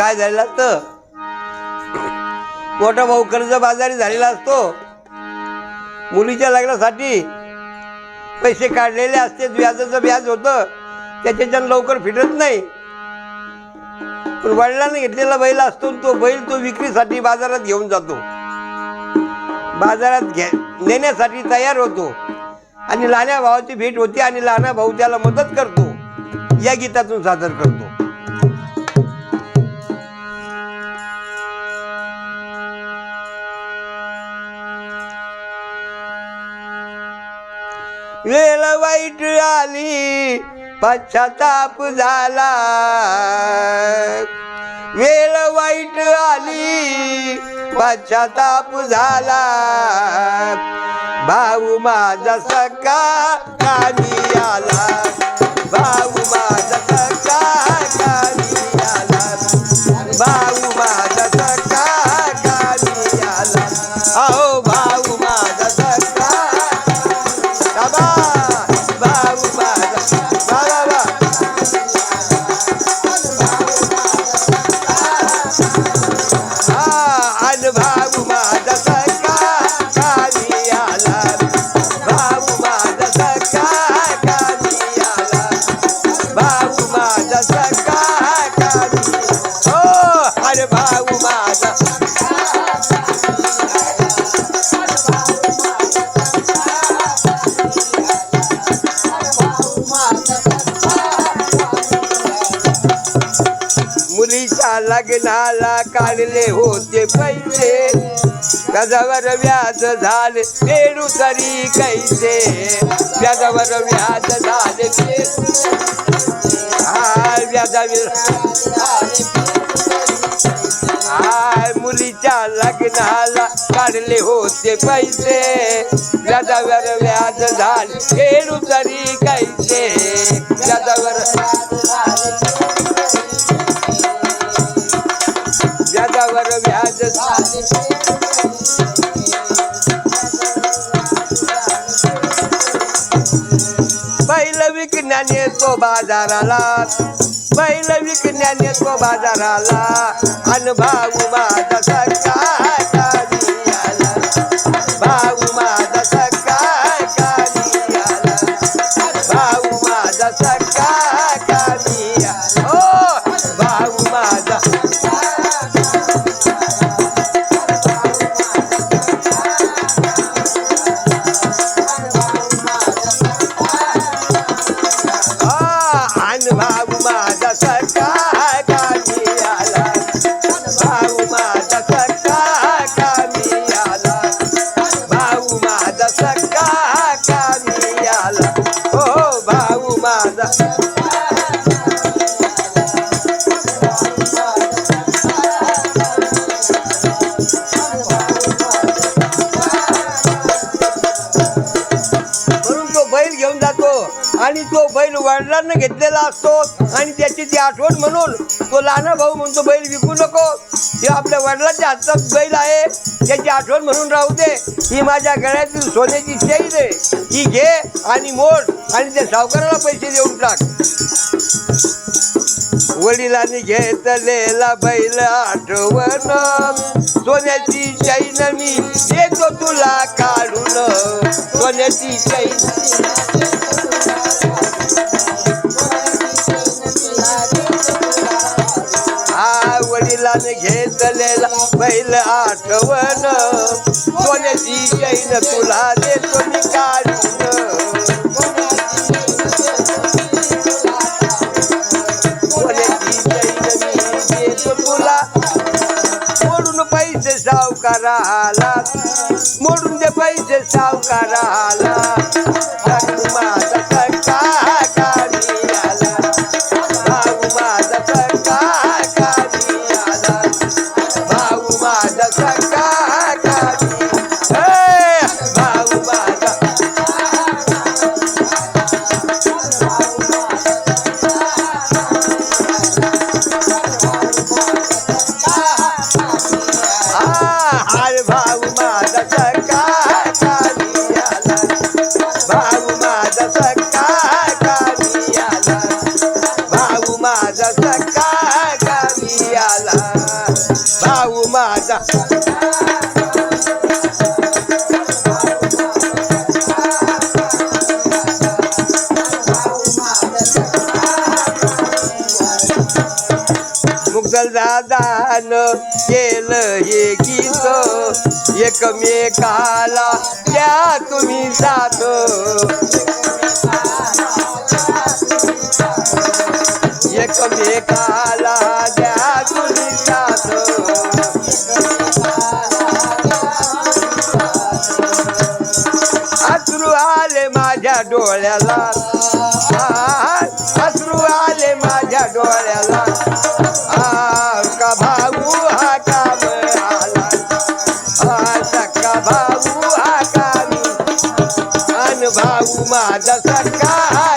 काय झालेलं असतं? मोठा भाऊ कर्ज बाजारी झालेला असतो. मुलीच्या लग्नासाठी पैसे काढलेले असते. व्याजाचं व्याज होतं. त्याच्याच्यानं लवकर फिटत नाही. पण वडिलांनी घेतलेला बैल असतो तो बैल तो विक्रीसाठी बाजारात घेऊन जातो. बाजारात घे नेण्यासाठी तयार होतो. आणि लहान्या भावाची भेट होती आणि लहाना भाऊ त्याला मदत करतो. या गीतातून सादर करतो. वेळ वाईट आली पश्चाताप झाला. वेळ वाईट आली पश्चाताप झाला. भाऊ माझा सका आला. भाऊ मुलीच्या लग्नाला काढले होते पैसे. व्याजावर व्याज झाले फेडू तरी कैसे? व्याजावर व्याज झाले हा हाय मुलीच्या लग्नाला काढले होते पैसे. व्याजावर व्याज झाले पेरू तरी कैसे? व्याजावर व्याजावर बैल विकण्याने येतो बाजाराला बैल विकण्याने येतो बाजाराला अन भाऊ माझा सकाळ बैल वडिलांना घेतलेला असतो आणि त्याची ती आठवण म्हणून तो लहाना भाऊ म्हणतो बैल विकू नको. हे आपल्या वडिलांच्या हातात बैल आहे. त्याची आठवण म्हणून राहू दे. ही माझ्या गळ्यातील सोन्याची चैन आहे. ही घे आणि मोड आणि त्या सावकाराला पैसे देऊन टाक. वडिलांनी घेतलेला बैल आठवण सोन्याची चैन मी देतो तुला काढून. सोन्याची चैन वडिलांनी घेतलेला बैल आठवण. कोणाची जैन तुला देतो मी काढून मोडून पैसे सावकाराला. मोडून ते पैसे सावकाराला. दादान केलं हे गीत. एकमेकाला त्या तुम्ही जात. एकमेकाला आले माझ्या डोळ्याला. आ, अश्रू आले माझ्या डोळ्याला. आ, का भाऊ हा काम आला आ, सक्का भाऊ हा कामी अन भाऊ माझा सक्का हा